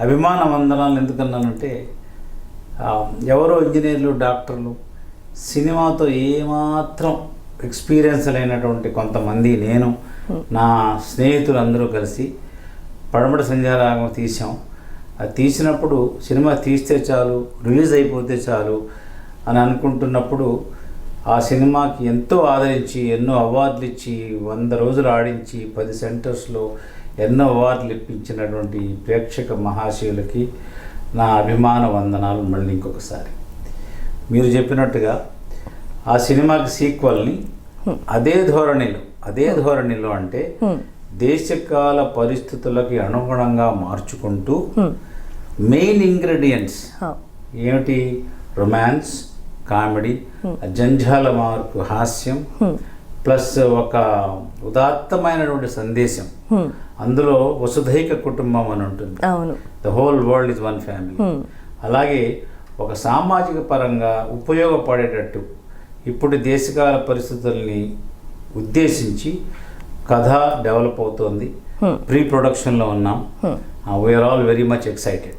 అభిమాన వందనాలు ఎందుకన్నానంటే ఎవరో ఇంజనీర్లు డాక్టర్లు సినిమాతో ఏమాత్రం ఎక్స్పీరియన్స్ లేనటువంటి కొంతమంది నేను నా స్నేహితులందరూ కలిసి పడమటి సంధ్యారాగం తీసాం అది తీసినప్పుడు సినిమా తీస్తే చాలు రిలీజ్ అయిపోతే చాలు అని అనుకుంటున్నప్పుడు ఆ సినిమాకి ఎంతో ఆదరించి ఎన్నో అవార్డులు ఇచ్చి వంద రోజులు ఆడించి పది సెంటర్స్లో ఎన్నో అవార్డులు ఇప్పించినటువంటి ప్రేక్షక మహాశయులకి నా అభిమాన వందనాలు మళ్ళీ ఇంకొకసారి. మీరు చెప్పినట్టుగా ఆ సినిమాకి సీక్వల్ని అదే ధోరణిలో అదే ధోరణిలో అంటే దేశకాల పరిస్థితులకి అనుగుణంగా మార్చుకుంటూ మెయిన్ ఇంగ్రీడియంట్స్ ఏమిటి? రొమాన్స్ కామెడీ జంజాల మార్పు హాస్యం ప్లస్ ఒక ఉదాత్తమైనటువంటి సందేశం. అందులో వసుధైక కుటుంబం అని ఉంటుంది. The whole world is one family అలాగే ఒక సామాజిక పరంగా ఉపయోగపడేటట్టు ఇప్పుడు దేశకాల పరిస్థితుల్ని ఉద్దేశించి కథ డెవలప్ అవుతోంది. ప్రీ ప్రొడక్షన్లో ఉన్నాం. We are all very much excited